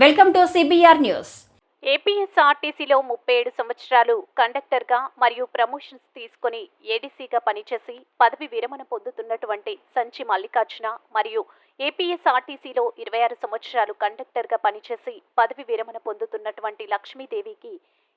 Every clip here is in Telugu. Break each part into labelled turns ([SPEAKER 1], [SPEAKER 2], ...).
[SPEAKER 1] వెల్కమ్ టు సిబిఆర్ న్యూస్
[SPEAKER 2] ఏపీఎస్ఆర్టీసీలో ముప్పై ఏడు సంవత్సరాలు కండక్టర్గా మరియు ప్రమోషన్స్ తీసుకొని ఏడీసీగా పనిచేసి పదవి విరమణ పొందుతున్నటువంటి సంచి మల్లికార్జున మరియు ఏపీఎస్ఆర్టీసీలో ఇరవై ఆరు సంవత్సరాలు కండక్టర్గా పనిచేసి పదవి విరమణ పొందుతున్నటువంటి లక్ష్మీదేవికి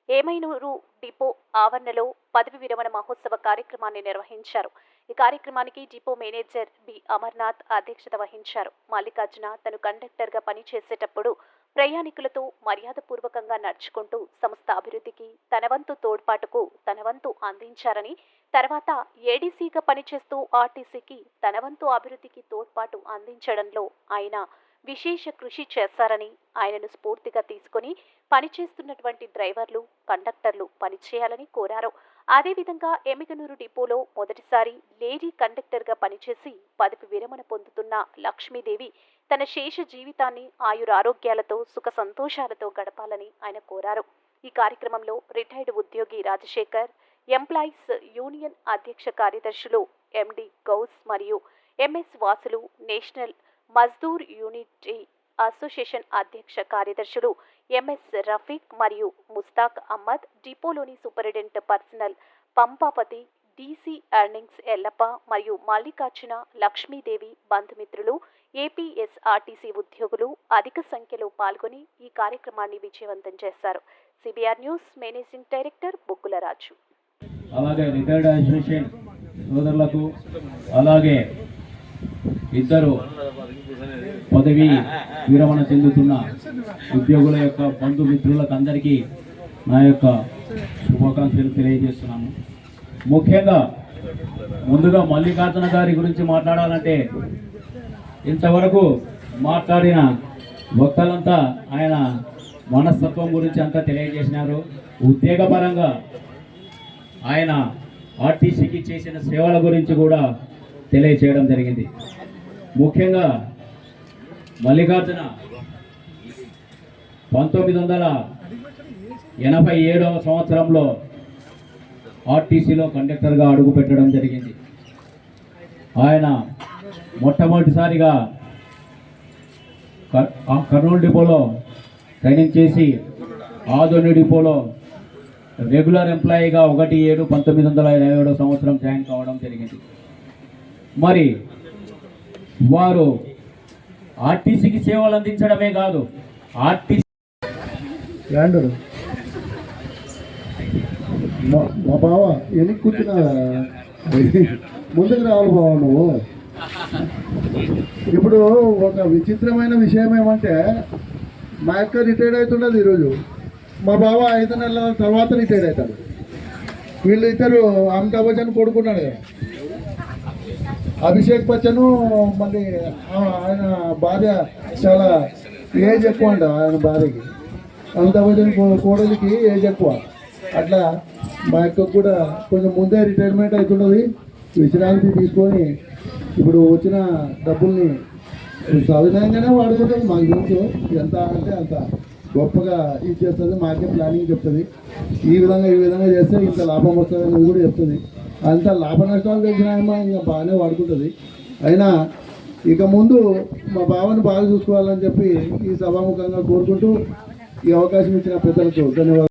[SPEAKER 2] ఏమైనూరు డిపో ఆవరణలో పదవి విరమణ మహోత్సవ కార్యక్రమాన్ని నిర్వహించారు. ఈ కార్యక్రమానికి డిపో మేనేజర్ బి అమర్నాథ్ అధ్యక్షత వహించారు. మల్లికార్జున తను కండక్టర్గా పనిచేసేటప్పుడు ప్రయాణికులతో మర్యాదపూర్వకంగా నడుచుకుంటూ సంస్థ అభివృద్ధికి తనవంతు తోడ్పాటుకు తనవంతు అందించారని తర్వాత ఏడీసీగా పనిచేస్తూ ఆర్టీసీకి తనవంతు అభివృద్ధికి తోడ్పాటు అందించడంలో ఆయన విశేష కృషి చేశారని ఆయనను స్ఫూర్తిగా తీసుకొని పనిచేస్తున్నటువంటి డ్రైవర్లు కండక్టర్లు పనిచేయాలని కోరారు. అదేవిధంగా ఎమిగనూరు డిపోలో మొదటిసారి లేడీ కండక్టర్గా పనిచేసి పదవి విరమణ పొందుతున్న లక్ష్మీదేవి తన శేష జీవితాన్ని ఆయురారోగ్యాలతో సుఖ సంతోషాలతో గడపాలని ఆయన కోరారు. ఈ కార్యక్రమంలో రిటైర్డ్ ఉద్యోగి రాజశేఖర్ ఎంప్లాయీస్ యూనియన్ అధ్యక్ష కార్యదర్శులు ఎండి గౌస్ మరియు ఎంఎస్ వాసులు నేషనల్ మజ్దూర్ యూనిటీ అసోసియేషన్ అధ్యక్ష కార్యదర్శులు ఎంఎస్ రఫీక్ మరియు Mushtaq Ahmed డిపోలోని superintendent personnel Pampapathi DC earnings Yellappa మరియు మల్లికార్జున లక్ష్మీదేవి బంధుమిత్రులు ఏపీఎస్ఆర్టీసీ ఉద్యోగులు అధిక సంఖ్యలో పాల్గొని ఈ కార్యక్రమాన్ని విజయవంతం చేశారు. సిబిఆర్ న్యూస్ మేనేజింగ్ డైరెక్టర్ బొగ్గుల రాజు
[SPEAKER 3] అలాగే రిటైర్డ్ అసోసియేషన్ సోదరులకు అలాగే ఇద్దరు పదవి విరమణ చెందుతున్న ఉద్యోగుల యొక్క బంధుమిత్రులకు అందరికీ నా యొక్క శుభాకాంక్షలు తెలియజేస్తున్నాను. ముఖ్యంగా ముందుగా మల్లికార్జున గారి గురించి మాట్లాడాలంటే ఇంతవరకు మాట్లాడిన వక్తలంతా ఆయన మనస్తత్వం గురించి అంతా తెలియజేసినారు. ఉద్యోగపరంగా ఆయన ఆర్టీసీకి చేసిన సేవల గురించి కూడా తెలియచేయడం జరిగింది. ముఖ్యంగా మల్లికార్జున పంతొమ్మిది వందల ఎనభై ఏడవ సంవత్సరంలో ఆర్టీసీలో కండక్టర్గా అడుగుపెట్టడం జరిగింది. ఆయన మొట్టమొదటిసారిగా కర్- ఆ కర్నూలు డిపోలో ట్రైనింగ్ చేసి ఆదోని డిపోలో రెగ్యులర్ ఎంప్లాయీగా ఒకటి ఏడు పంతొమ్మిది వందల ఇరవై ఏడో సంవత్సరం జాయిన్ కావడం జరిగింది. మరి వారు ఆర్టీసీకి సేవలు అందించడమే కాదు ఆర్టీసీ
[SPEAKER 4] మా బావ ఎన్ని కూర్చున్న. ముందుకు రావాలి బావ నువ్వు. ఇప్పుడు ఒక విచిత్రమైన విషయం ఏమంటే మా అక్క రిటైర్డ్ అవుతుండదు ఈరోజు. మా బావ ఐదు నెలల తర్వాత రిటైర్డ్ అవుతాడు. వీళ్ళు ఇద్దరు అమితాబ్ బచ్చన్ కొడుకున్నాడు కదా. అభిషేక్ బచ్చన్ మళ్ళీ ఆయన భార్య చాలా ఏజ్ ఎక్కువ అంట ఆయన భార్యకి. అమితాబ్ బచ్చన్ కో- కోడలికి ఏజ్ ఎక్కువ. అట్లా మా యొక్క కూడా కొంచెం ముందే రిటైర్మెంట్ అవుతున్నది. విశ్రాంతి తీసుకొని ఇప్పుడు వచ్చిన డబ్బుల్ని సవినయంగానే వాడుకుంటుంది. మాకు తెలుసు ఎంత అంటే అంత గొప్పగా ఇచ్చేస్తుంది మాకే ప్లానింగ్ చెప్తుంది. ఈ విధంగా ఈ విధంగా చేస్తే ఇంత లాభం వస్తుందని కూడా చెప్తుంది. అంత లాభ నష్టాలు తెలిసిన ఇంకా బాగానే వాడుకుంటుంది. అయినా ఇక ముందు మా బావని బాగా చూసుకోవాలని చెప్పి ఈ సభాముఖంగా కోరుకుంటూ ఈ అవకాశం ఇచ్చిన పెద్దలకు ధన్యవాదాలు.